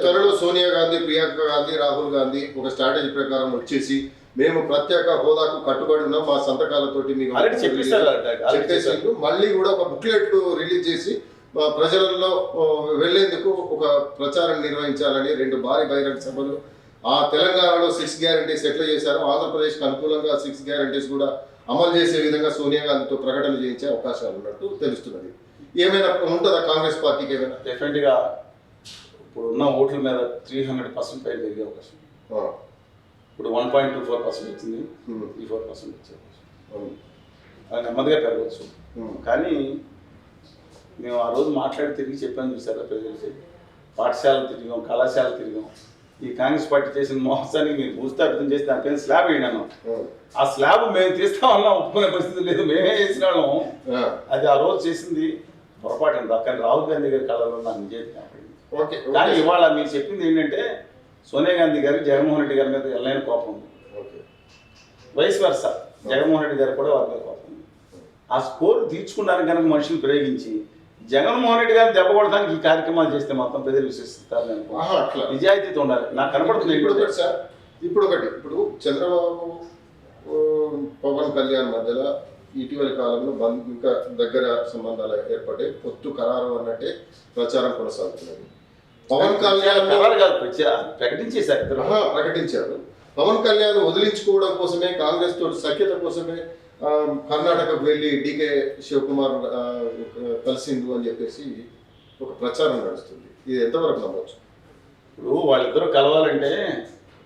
త్వరలో సోనియా గాంధీ ప్రియాంక గాంధీ రాహుల్ గాంధీ ఒక స్ట్రాటజీ ప్రకారం వచ్చేసి మేము ప్రత్యేక హోదాకు కట్టుబడి ఉన్నాం మా సంతకాలతోటి మీకు. మళ్ళీ కూడా ఒక బుక్లెట్ రిలీజ్ చేసి ప్రజలలో వెళ్ళేందుకు ఒక ప్రచారం నిర్వహించాలని రెండు భారీ బహిరంగ సభలు ఆ తెలంగాణలో సిక్స్ గ్యారంటీస్ ఎట్లా చేశారో ఆంధ్రప్రదేశ్కి అనుకూలంగా సిక్స్ గ్యారంటీస్ కూడా అమలు చేసే విధంగా సోనియా గాంధీతో ప్రకటన చేయించే అవకాశాలు ఉన్నట్టు తెలుస్తున్నది. ఏమైనా ఉంటుందా కాంగ్రెస్ పార్టీకి ఏమైనా? డెఫినెట్గా ఇప్పుడు ఉన్న ఓట్ల మీద త్రీ హండ్రెడ్ పర్సెంట్ పైన పెరిగే అవకాశం. ఇప్పుడు one point two four percent వచ్చింది త్రీ ఫోర్ పర్సెంట్ వచ్చే అది నెమ్మదిగా పెరగవచ్చు. కానీ మేము ఆ రోజు మాట్లాడి తిరిగి చెప్పాను చూసారా ప్రజలకి? పాఠశాల తిరిగాం కళాశాల తిరిగాం. ఈ కాంగ్రెస్ పార్టీ చేసిన మోసానికి మీరు భూస్థాపితం చేసి దానిపైన స్లాబ్ వేయడాను ఆ. స్లాబ్ మేము తీస్తామన్నా ఒప్పుకునే పరిస్థితి లేదు మేమే చేసిన వాళ్ళం. అది ఆ రోజు చేసింది పొరపాటు కానీ రాహుల్ గాంధీ గారి కళలో నాకు నిజం ఓకే కానీ ఇవాళ మీరు చెప్పింది ఏంటంటే సోనియా గాంధీ గారికి జగన్మోహన్ రెడ్డి గారి మీద ఎల్లైన కోపం ఉంది. వయసు వరుస జగన్మోహన్ రెడ్డి గారు కూడా వారి మీద కోపం ఉంది. ఆ స్కోర్ తీర్చుకున్నారని కనుక మనుషులు ప్రయోగించి జగన్మోహన్ రెడ్డి గారిని దెబ్బ కొడడానికి ఈ కార్యక్రమాలు చేస్తే మొత్తం ప్రజలు ఆహా, అట్లా. నిజాయితీతో ఉండాలి. నాకు కనపడుతుంది ఇప్పుడు ఒకటి సార్ ఇప్పుడు ఒకటి. ఇప్పుడు చంద్రబాబు పవన్ కళ్యాణ్ మధ్యలో ఇటీవలి కాలంలో బంద్ ఇంకా దగ్గర సంబంధాలు ఏర్పడ్డాయి. పొత్తు ఖరారు అన్నట్టే ప్రచారం కొనసాగుతున్నది. పవన్ కళ్యాణ్ ప్రకటించేశారు. ప్రకటించారు. పవన్ కళ్యాణ్ వదిలించుకోవడం కోసమే కాంగ్రెస్ తోటి సఖ్యత కోసమే కర్ణాటకకు వెళ్ళి డికే శివకుమార్ కలిసిండు అని చెప్పేసి ఒక ప్రచారం నడుస్తుంది. ఇది ఎంతవరకు నమ్మవచ్చు ఇప్పుడు వాళ్ళిద్దరూ కలవాలంటే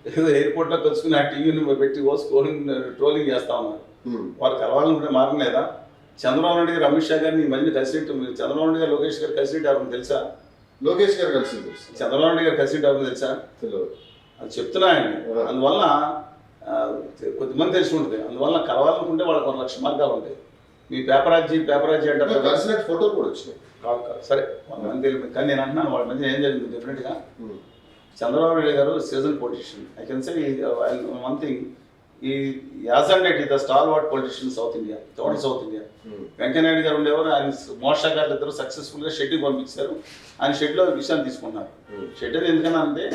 ఏదో ఎయిర్పోర్ట్లో కలుసుకుని ఆ టీవీని పెట్టి స్కోరింగ్ ట్రోలింగ్ చేస్తా ఉన్నారు. ఉమ్, వారు కలవాలనుకుంటే మారం లేదా చంద్రబాబు నాయుడు గారు అమిత్ షా గారిని కలిసినట్టు మీరు చంద్రబాబు నాయుడు గారు లోకేష్ గారు కలిసినట్టు తెలుసా? లోకేష్ గారు కలిసింది చంద్రబాబు నాయుడు గారు కలిసినట్టు ఎవరికి తెలుసా? తెలియదు. అది చెప్తున్నాయండి అందువల్ల ఆ, కొద్దిమంది తెలిసి ఉంటుంది. అందువల్ల కలవాలనుకుంటే వాళ్ళకి ఒక లక్ష మార్గాలు ఉంటాయి. మీ పేపరాజీ పేపరాజీ అంటే కలిసినట్టు ఫోటోలు కూడా వచ్చినాయి. కాదు కాదు. సరే వాళ్ళ మంది తెలియదు. కానీ నేను అంటున్నాను వాళ్ళ మధ్య ఏం జరిగింది డెఫినెట్గా Chandrababu Naidu garu season politician I can say one thing ఈ యాజండెట్ the star what politician South India total South India Venkaiah Naidu garu ఉండేవారు. ఆయన మోషా గారు ఇద్దరు సక్సెస్ఫుల్గా షెడ్యూల్ పంపించారు. ఆయన షెడ్లో విషయాన్ని తీసుకున్నారు. ఉమ్, షెడ్ ఎందుకన్నా అంటే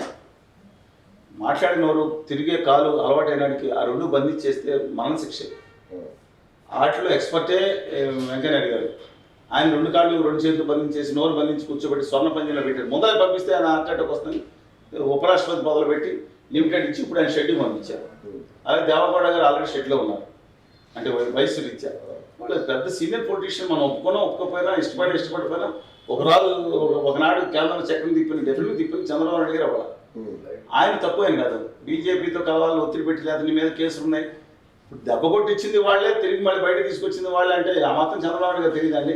మాట్లాడినవారు తిరిగే కాలు అలవాటైనడికి ఆ రెండు బంధించేస్తే మరణ శిక్ష ఆటలో వాటిలో ఎక్స్పర్టే వెంకయ్యనాయుడు గారు. ఆయన రెండు కాళ్ళు రెండు చేతులు బంధించేసి నోరు బంధించి కూర్చోబెట్టి స్వర్ణ పంజంలో పెట్టారు. ముందర పంపిస్తే ఆయన అట్టకు వస్తుంది. ఉపరాష్ట్రపతి మొదలుపెట్టి లిమిటెడ్ ఇచ్చి ఇప్పుడు ఆయన షెడ్యూల్ పంపించారు. అలాగే దేవగౌడ గారు ఆల్రెడీ షెడ్లో ఉన్నారు. అంటే వయ- వయసు రీత్యా. వాళ్ళు పెద్ద సీనియర్ పొలిటీషియన్ మనం ఒప్పుకున్నా ఒప్పుకోకపోయినా ఇష్టపడి ఇష్టపడిపోయినా ఒక రాజు ఒక- ఒకనాడు కేంద్రం చక్రం తిప్పిన డెఫినెట్ తిప్పింది చంద్రబాబు నాయుడు గారు అవ్వాలి? ఆయన తక్కువ ఏం కాదు. బీజేపీతో కలవాలని ఒత్తిడి పెట్టి లేదా నీ మీద కేసులు ఉన్నాయి. దెబ్బ కొట్టించింది వాళ్ళే తిరిగి మళ్ళీ బయట తీసుకొచ్చింది వాళ్ళే అంటే ఆ మాత్రం చంద్రబాబు నాయుడు గారు తెలియదండి.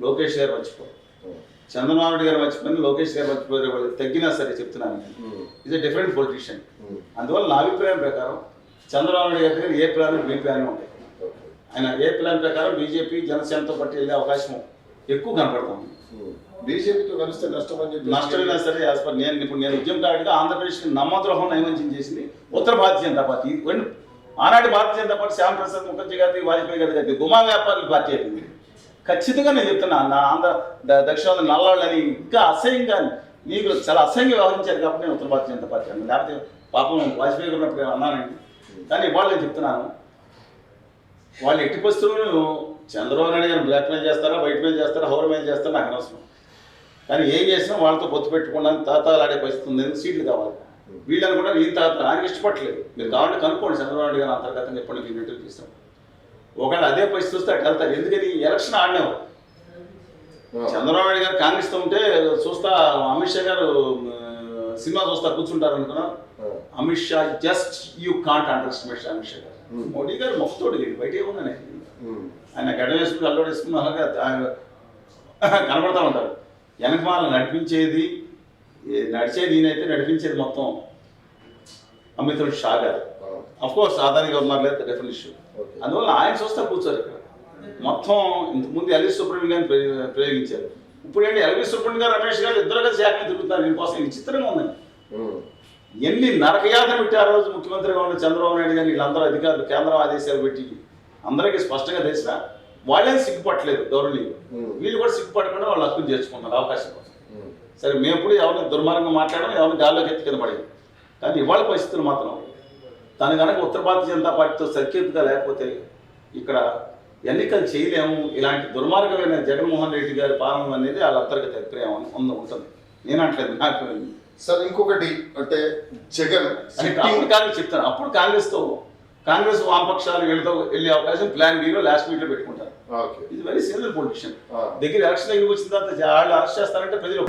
లోకేష్ గారు మర్చిపోరు. ఉమ్, చంద్రబాబు నాయుడు గారు మర్చిపోయింది లోకేష్ గారు మర్చిపోయారు వాళ్ళు తగ్గినా సరే చెప్తున్నాను. ఇది డిఫరెంట్ పొలిటీషియన్ అందువల్ల నా అభిప్రాయం ప్రకారం చంద్రబాబు నాయుడు గారి దగ్గర ఏ ప్లాన్ బి ప్లాన్ ఉంటాయి. ఆయన ఏ ప్లాన్ ప్రకారం బీజేపీ జనసేనతో పట్టి వెళ్ళే అవకాశం ఎక్కువ కనపడతాం ఉమ్, బీజేపీతో కలిస్తే నష్టం అని చెప్పి నష్టమైనా సరే యాజ్ పర్ నేను ఇప్పుడు నేను ఉద్యమకారుడిగా ఆంధ్రప్రదేశ్కి నమ్మద్రోహం నైవంచం చేసింది ఉత్తర భారతీయ జనతా పార్టీ. ఆనాటి భారతీయ జనతా పార్టీ శ్యామ్ ప్రసాద్ ముఖర్జీ గారి వాజ్పేయి గారి గారి గుమా వ్యాపారుల పార్టీ అయిపోయింది. ఖచ్చితంగా నేను చెప్తున్నా నా ఆంధ్ర ద- దక్షిణాది నల్లవాళ్ళని ఇంకా అసహ్యంగా నీకు చాలా అసహ్యంగా వ్యవహరించారు కాబట్టి నేను ఉత్తర భారతీయ జనతా పార్టీ అన్నాను. లేకపోతే పాపం వాజ్పేయి గారు ఉన్నప్పుడు అన్నానండి. కానీ ఇవాళ నేను చెప్తున్నాను వాళ్ళు ఎట్టి పరిస్థితులను చంద్రబాబు నాయుడు గారు బ్లాక్ మెయిల్ చేస్తారా వైట్ మెయిల్ చేస్తారా హౌర్ మెయిల్ చేస్తారా నాకు అనవసరం. కానీ ఏం చేసినా వాళ్ళతో పొత్తు పెట్టుకుండా తాతాలాడే పరిస్థితి ఉంది సీట్లు కావాలి? వీళ్ళని కూడా నేను తాత ఆయనకి ఇష్టపడలేదు. మీరు కావాలంటే కనుక్కోండి చంద్రబాబు నాయుడు గారు అంతర్గతంగా ఎప్పుడు మీకు ఇంటర్వ్యూ తీస్తాం ఒకవేళ అదే పరిస్థితి వస్తే అటు వెళ్తారు. ఎందుకని? ఎలక్షన్ ఆడినేవారు ఆ, చంద్రబాబు నాయుడు గారు కాంగ్రెస్తో ఉంటే చూస్తా అమిత్ షా గారు సినిమా చూస్తా కూర్చుంటారు అనుకున్నా. Amit Shah just you can't underestimate Amit Shah garu. Modi garu మొక్కతోడు లేడు బయట ఏమున్నాను ఆయన. గడ్డ వేసుకుని అల్లుడు వేసుకుని అలాగే ఆయన కనబడతా ఉంటారు వెనక వాళ్ళని నడిపించేది నడిచేది ఈయనైతే నడిపించేది మొత్తం అమితుడు షా గారు. ఆ, అఫ్ కోర్స్ ఆదానిగా ఉన్నారు లేదా డెఫినెట్ ఇష్యూ. అందువల్ల ఆయన చూస్తా కూర్చోరు ఇక్కడ. మొత్తం ఇంతకుముందు ఎల్వి సుబ్రహ్మణ్యం గారిని ప్రయోగి- ప్రయోగించారు. ఇప్పుడు ఏంటి ఎల్వి సుబ్రహ్మణ్యం గారు రమేష్ గారు ఇద్దరు కలిసి ఏకంగా తిరుగుతున్నారు. దీనికోసం ఇది విచిత్రంగా ఉందండి. ఎన్ని నరకయాతన పెట్టి ఆ రోజు ముఖ్యమంత్రిగా ఉన్న చంద్రబాబు నాయుడు గారిని వీళ్ళందరూ అధికారులు కేంద్రం ఆదేశాలు పెట్టి అందరికీ స్పష్టంగా తెలిసిన వాళ్ళేం సిగ్గుపట్టలేదు గౌరవనీయులు. వీళ్ళు కూడా సిగ్గుపడకుండా వాళ్ళు హక్కును చేర్చుకున్నారు అవకాశం కోసం. సరే మేము ఎప్పుడు ఎవరిని దుర్మార్గంగా మాట్లాడడం ఎవరిని గాల్లోకి ఎత్తి కింద పడేది కానీ ఇవాళ పరిస్థితులు మాత్రం తను కనుక ఉత్తర భారతీయ జనతా పార్టీతో సరిచేతుగా లేకపోతే ఇక్కడ ఎన్నికలు చేయలేము. ఇలాంటి దుర్మార్గమైన జగన్మోహన్ రెడ్డి గారి పాలన అనేది వాళ్ళ అంతర్గత అభిప్రాయం ఉంది ఉంటుంది. నేను అంటలేదు నాకు సార్ ఇంకొకటి అంటే జగన్ అప్పుడు కాంగ్రెస్ చెప్తాను అప్పుడు కాంగ్రెస్తో కాంగ్రెస్ వామపక్షాలు వీళ్ళతో వెళ్ళే అవకాశం ప్లాన్ బీలో లాస్ట్ వీక్లో పెట్టుకుంటారు. ఇది వెరీ సీనియర్ పొలిటిషియన్. దగ్గర ఎలక్షన్ దగ్గరికి వచ్చిన తర్వాత వాళ్ళు అరెస్ట్ చేస్తారంటే ప్రజలు.